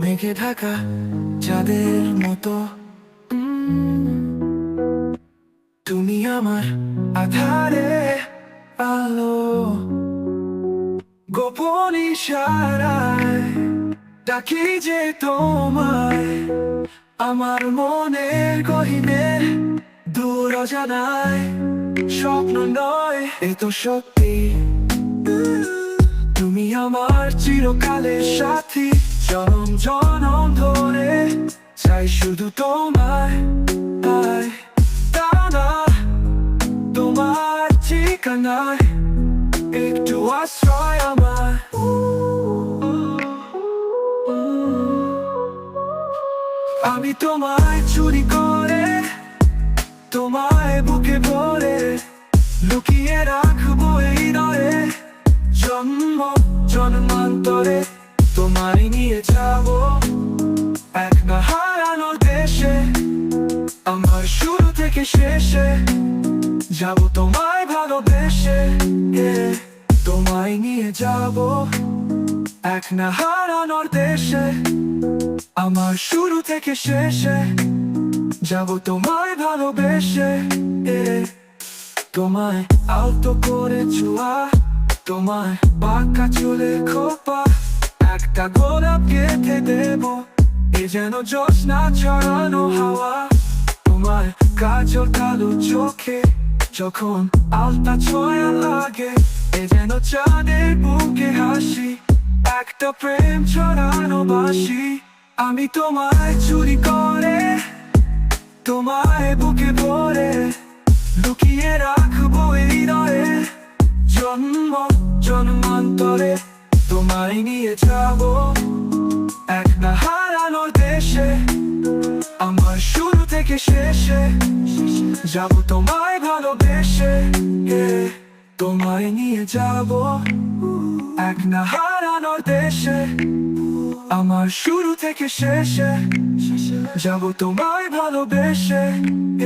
ঢাকা চাঁদের মতো। তুমি আমার আধারে আলো। গোপন ইশারায় ডাকি যে তোমায়। আমার মনের গহিনে দূর জানায় স্বপ্ন নয়, এ তো সত্যি। তুমি আমার চিরকালের সাথী। জনম ধরে চাই শুধু তোমায় তাই টানা তোমার ঠিকানায় একটু আশ্রয় আমার আমি তোমায় চুরি করে তোমায় বুকে ভরে লুকিয়ে রাখব এই নয় জন্ম জন্মান্তরে যাব তোমায় ভালোবেসে তোমায় নিয়ে যাব। এক না হারানোর দেশে, আমার শুরু থেকে শেষে। যাব তোমায় ভালোবেসে তোমায় আলতো করে চুয়া তোমায় বাঁকা চুলে খোপা। একটা গোলাপ গেঁথে দেব, এ যেন জোৎস্না ছড়ানো হাওয়া। তোমার কাজল কালো চোখে, যখন আলতা ছোঁয়া লাগে, এ যেন চাঁদের বুকে হাসি, একটা প্রেম ছড়ানো বাসি আমি তোমায় চুরি করে, তোমায় বুকে ভরে, লুকিয়ে রাখব এই নয়। জন্ম, জন্মান্তরে তোমায় নিয়ে যাব, এক না যাব তোমায় ভালোবেসে তোমায় নিয়ে যাব এক না হারানোর দেশে। আমার শুরু থেকে শেষে, যাব তোমায় ভালোবেসে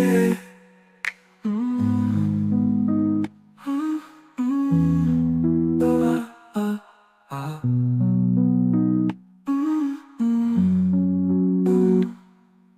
এ